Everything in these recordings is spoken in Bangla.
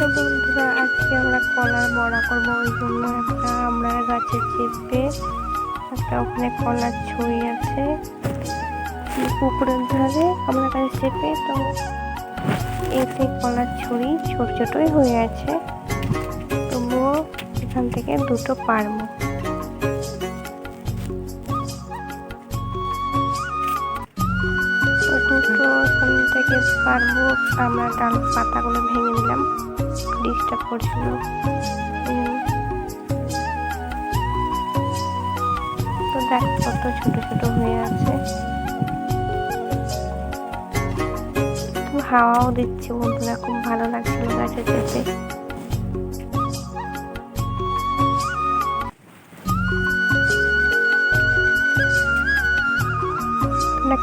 তো বন্ধুরা, আজকে আমরা কলার বড়া করব। ওই জন্য একটা আমরা গাছে চেপে একটা ওখানে কলার ছুঁই আছে। পুকুরের ধারে আমরা গাছে চেপে তো এতে কলার ছড়ি ছোট ছোটই হয়ে আছে। তবুও এখান থেকে দুটো পারব। থেকে পারব আমরা ডাল পাতাগুলো ভেঙে নিলাম। ডিস্টার্ব করছিল তো দেখ কত ছোট ছোট হয়ে আছে। হাওয়াও দিচ্ছে বন্ধুরা, খুব ভালো লাগছিল গাছে যেতে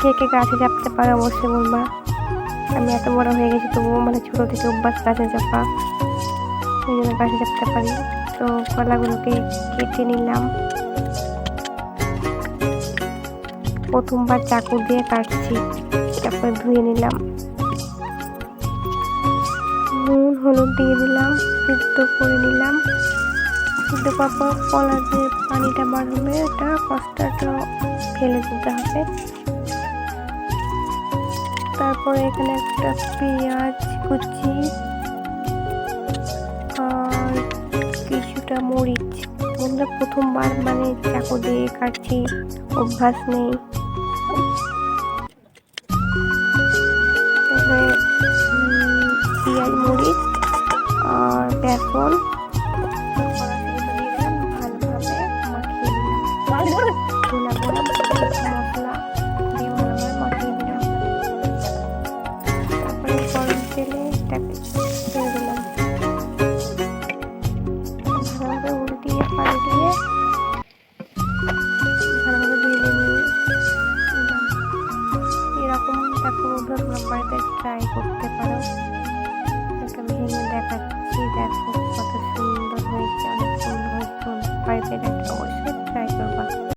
কে কে গাছে চাপতে পারে অবশ্যই বলবা। আমি এত বড় হয়ে গেছি, তবুও মানে ছোট থেকে অভ্যাস গাছে চাপা ওই জন্য গাছে চাপতে পারি। তো কলাগুলোকে কেটে নিলাম। প্রথমবার চাকু দিয়ে কাটছি, তারপরে ধুয়ে নিলাম। নুন, হলুদ দিয়ে দিলাম, সিদ্ধ করে নিলাম। সিদ্ধ করার পর কলা যে পানিটা বার হবে ওটা কষ্টাটা ফেলে দিতে হবে। তারপরে এখানে একটা পেঁয়াজ কুচি আর কিছুটা মরিচ। বন্ধুরা প্রথমবার মানে চাকু দিয়ে কাটছি, অভ্যাস নেই। পেঁয়াজ, মরিচ আর বেসন। ভালোভাবে মাখিয়ে দেখো বাড়িতে ট্রাই করতে পারো। এটা ভেঙে দেখাচ্ছি